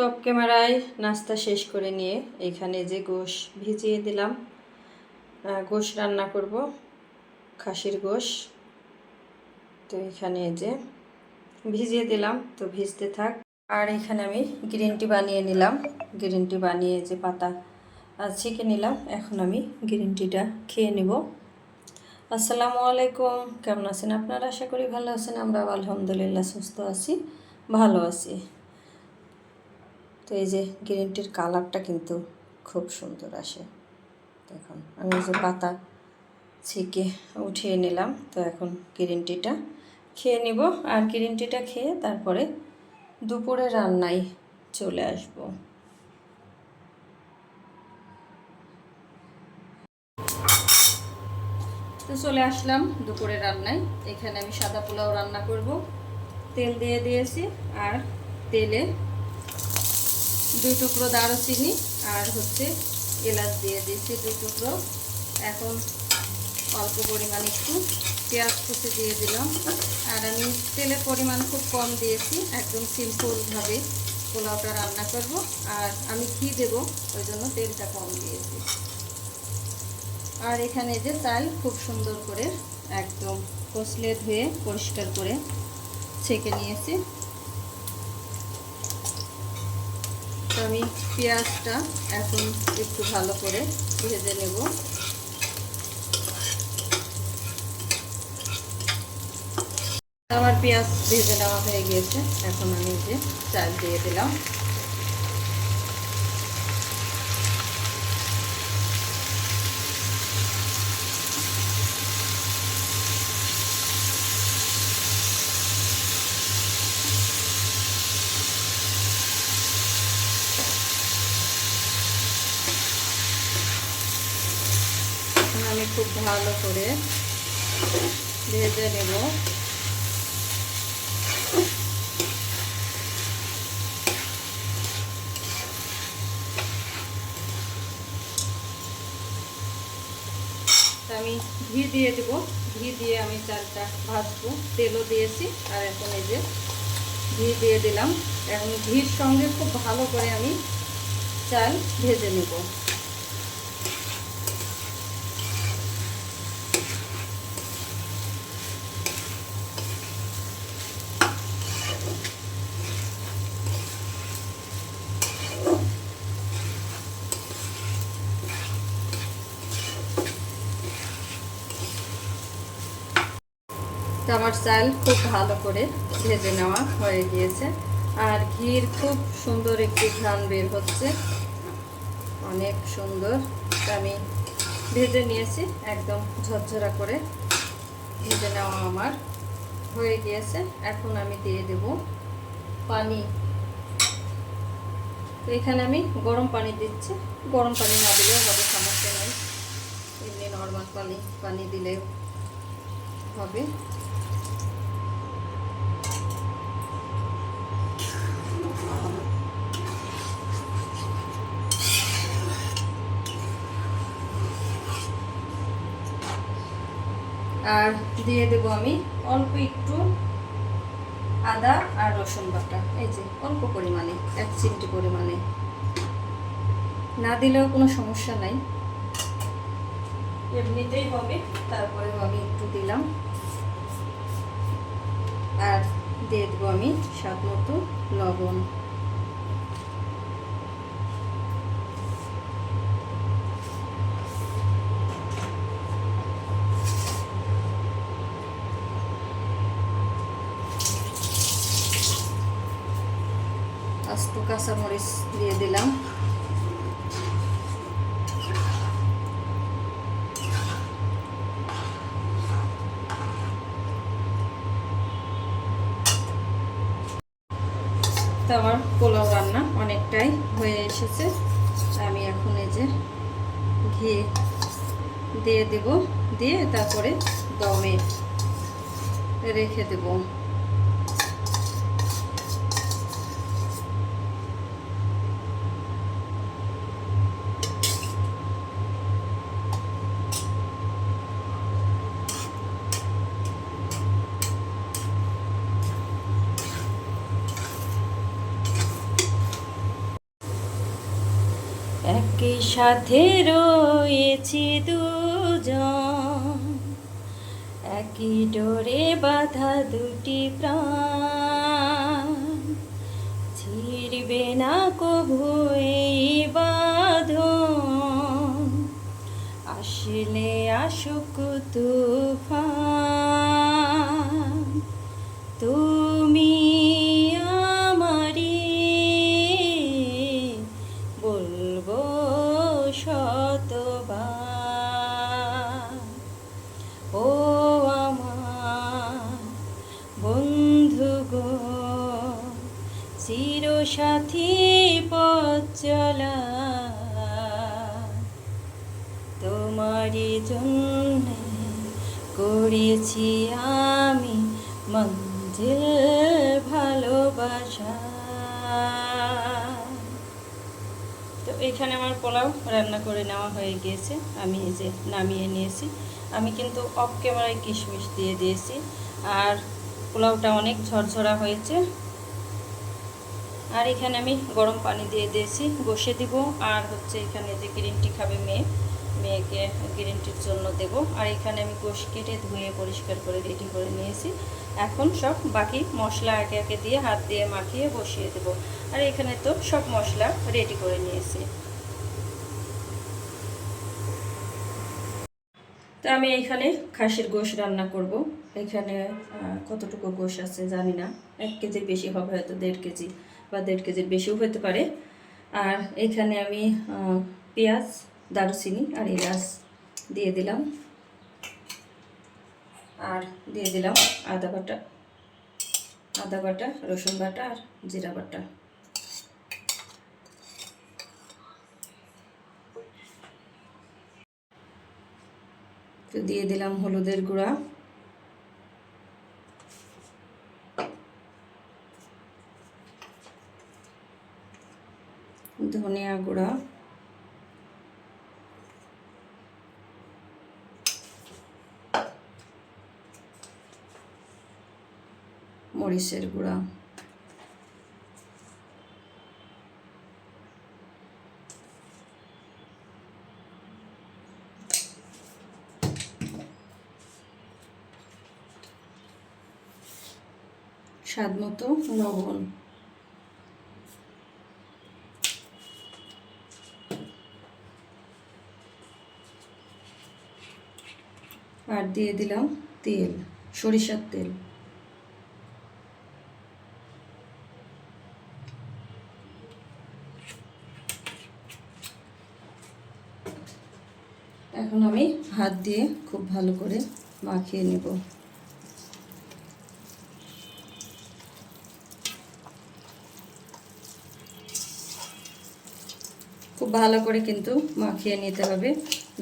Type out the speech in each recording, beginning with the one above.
তো ক্যামেরায় নাস্তা শেষ করে নিয়ে এখানে যে গোশ ভিজিয়ে দিলাম গোশ রান্না করব, খাসির গোশ। তো এখানে যে ভিজিয়ে দিলাম, তো ভিজতে থাক। আর এখানে আমি গ্রিন টি বানিয়ে নিলাম। গ্রিন টি বানিয়ে যে পাতা ছেঁকে নিলাম। এখন আমি গ্রিন টিটা খেয়ে নেব। আসসালামু আলাইকুম। কেমন আছেন আপনারা? আশা করি ভালো আছেন। আমরা আলহামদুলিল্লাহ সুস্থ আছি, ভালো আছি। তো এই যে গ্রিন টির কালারটা কিন্তু খুব সুন্দর আসে। দেখুন, আমি যে পাতা ছেঁকে উঠিয়ে নিলাম, তো এখন গ্রিন টিটা খেয়ে নিব। আর গ্রিন টিটা খেয়ে তারপরে দুপুরে রান্নায় চলে আসব। তো চলে আসলাম দুপুরে রান্নায়। এখানে আমি সাদা পোলাও রান্না করব। তেল দিয়ে দিয়েছি আর তেলে দুই টুকরো দারুচিনি আর হচ্ছে এলাচ দিয়ে দিয়েছি দুই টুকরো। এখন অল্প পরিমাণ একটু পেঁয়াজ কুচি দিয়ে দিলাম। আর আমি তেলের পরিমাণ খুব কম দিয়েছি, একদম সিম্পলভাবে পোলাওটা রান্না করব। আর আমি ঘি দেব, ওই জন্য তেলটা কম দিয়েছি। আর এখানে যে চাল খুব সুন্দর করে একদম কষলে ধুয়ে পরিষ্কার করে ছেঁকে নিয়েছি। আমি পেঁয়াজটা এখন একটু ভালো করে ভেজে নেব। আমার পেঁয়াজ ভেজে নেওয়া হয়ে গিয়েছে এখন আমি যে চাল দিয়ে দিলাম। খুব ভালো করে ভেজে নেব। আমি ঘি দিয়ে দেবো। ঘি দিয়ে আমি চালটা ভাজবো। তেলও দিয়েছি আর এখন এই যে ঘি দিয়ে দিলাম। এখন ঘির সঙ্গে খুব ভালো করে আমি চাল ভেজে নেব। তো আমার চাল খুব ভালো করে ভেজে নেওয়া হয়ে গিয়েছে। আর ঘির খুব সুন্দর একটি ঘ্রাণ বের হচ্ছে। অনেক সুন্দর। আমি ভেজে নিয়েছি, একদম ঝরঝরা করে ভেজে নেওয়া আমার হয়ে গিয়েছে। এখন আমি দিয়ে দেব পানি। তো এখানে আমি গরম পানি দিচ্ছি। গরম পানি না দিলেও হবে, সমস্যা নেই। এমনি নর্মাল পানি পানি দিলে হবে। আর দিয়ে দেব আমি অল্প একটু আদা আর রসুন বাটা। এই যে, অল্প পরিমাণে, এক চিমটি পরিমাণে। না দিলেও কোনো সমস্যা নাই। এমনিতেই হবে, তারপরেও আমি একটু দিলাম। আর দিয়ে দেবো আমি স্বাদ মতো লবণ। আস্ত কাঁচামরিচ দিয়ে দিলাম। আমার পোলাও রান্না অনেকটাই হয়ে এসেছে। আমি এখন এই যে ঘি দিয়ে দেব, দিয়ে তারপরে দমে রেখে দেবো। সাথে রয়েছি দুজন। একই ডোরে বাধা দুটি প্রাণ। ছিড়বে না কভু বাঁধন। আসলে আসুক তুফান। চলা তোমারই জন্য করেছি আমি মঞ্জিল ভালোবাসা। তো এখানে আমার পোলাও রান্না করে নেওয়া হয়ে গিয়েছে। আমি এই যে নামিয়ে নিয়েছি। আমি কিন্তু অফ ক্যামেরায় কিশমিশ দিয়ে দিয়েছি। আর পোলাওটা অনেক ঝরঝরা হয়েছে। আর এখানে আমি গরম পানি দিয়ে দিয়েছি বসে দিব। আর হচ্ছে এখানে যে গ্রিন টি খাবে মেয়ে, মেয়েকে গ্রিন টির জন্য দেব। আর এখানে আমি গোশ কেটে ধুয়ে পরিষ্কার করে রেডি করে নিয়েছি। এখন সব বাকি মশলা একে একে দিয়ে হাত দিয়ে মাখিয়ে বসিয়ে দেব। আর এখানে তো সব মশলা রেডি করে নিয়েছি। তো আমি এখানে খাসির গোশ রান্না করব। এখানে কতটুকু গোশ আছে জানি না। এক কেজির বেশি হবে হয়তো দেড় কেজি। বা দেড় কেজির বেশিও হতে পারে। আর এখানে আমি পেঁয়াজ, দারুচিনি আর এলাচ দিয়ে দিলাম। আর দিয়ে দিলাম আদা বাটা আদা বাটা, রসুন বাটা আর জিরা বাটা। তো দিয়ে দিলাম হলুদের গুঁড়া। ধনিয়া গুঁড়া। মরিচের গুঁড়া। স্বাদ মতো লবণ। আর দিয়ে দিলাম তেল, সরিষার তেল। এখন আমি হাত দিয়ে খুব ভালো করে মাখিয়ে নেব। খুব ভালো করে কিন্তু মাখিয়ে নিতে হবে,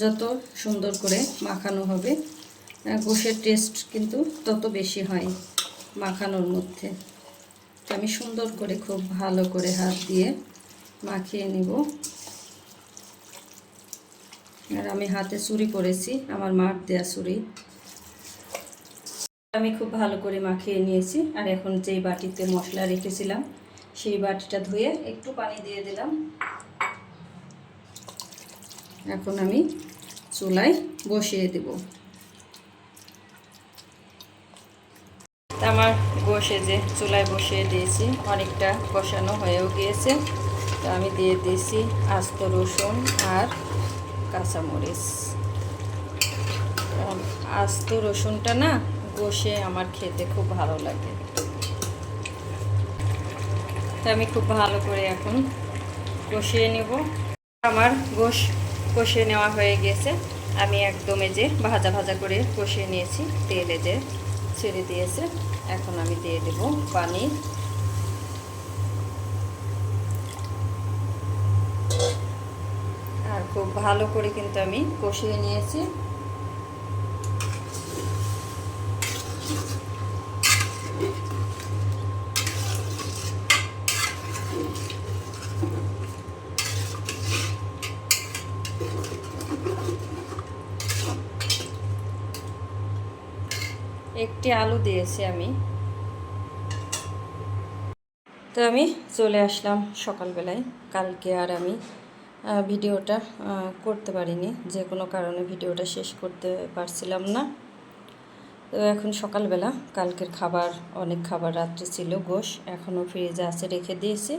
যত সুন্দর করে মাখানো হবে। গোশের টেস্ট কিন্তু তত বেশি হয় মাখানোর মধ্যে। আমি সুন্দর করে, খুব ভালো করে হাত দিয়ে মাখিয়ে নিব। আর আমি হাতে চুরি করেছি, আমার মার দেয়া চুরি। আমি খুব ভালো করে মাখিয়ে নিয়েছি, আর এখন যেই বাটিতে মশলা রেখেছিলাম, সেই বাটিটা ধুয়ে একটু পানি দিয়ে দিলাম। এখন আমি চুলায় বসিয়ে দেব। আমার বসে যে, চুলায় বসিয়ে দিয়েছি, অনেকটা বসানো হয়েও গিয়েছে। তো আমি দিয়ে দিয়েছি আস্ত রসুন আর কাঁচামরিচ। আস্ত রসুনটা না বসে আমার খেতে খুব ভালো লাগে। তো আমি খুব ভালো করে এখন কষিয়ে নেব। আমার গোশ কষিয়ে নেওয়া হয়ে গেছে। আমি একদম যে ভাজা ভাজা করে কষিয়ে নিয়েছি, তেলে যে ছেড়ে দিয়েছে। এখন আমি দিয়ে দেব পানি। আর খুব ভালো করে কিন্তু আমি কষিয়ে নিয়েছি। একটি আলু দিয়েছি আমি। তো আমি চলে আসলাম সকালবেলায়। কালকে আর আমি ভিডিওটা করতে পারিনি। যে কোনো কারণে ভিডিওটা শেষ করতে পারছিলাম না। তো এখন সকালবেলা, কালকের খাবার, অনেক খাবার রাত্রে ছিল, গোশ। এখনও ফ্রিজে আছে রেখে দিয়েছি।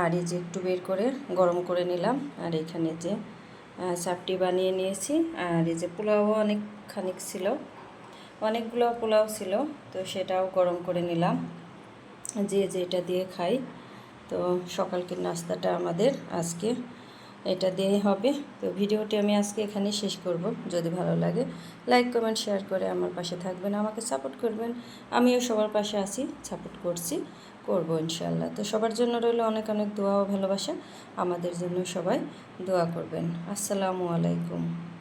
আর এই যে একটু বের করে গরম করে নিলাম। আর এখানে যে চাপটি বানিয়ে নিয়েছি। আর এই যে পোলাও অনেক খানিক ছিল। অনেকগুলো পোলাও ছিল, তো সেটাও গরম করে নিলাম। যে যেটা দিয়ে খাই, তো সকালকের নাস্তাটা আমাদের আজকে এটা দিয়ে হবে। তো ভিডিওটি আমি আজকে এখানে শেষ করব। যদি ভালো লাগে, লাইক, কমেন্ট, শেয়ার করে আমার পাশে থাকবেন, আমাকে সাপোর্ট করবেন। আমিও সবার পাশে আছি, সাপোর্ট করছি, করব ইনশাল্লাহ তো সবার জন্য রইল অনেক অনেক দোয়া ও ভালোবাসা। আমাদের জন্য সবাই দোয়া করবেন। আসসালামু আলাইকুম।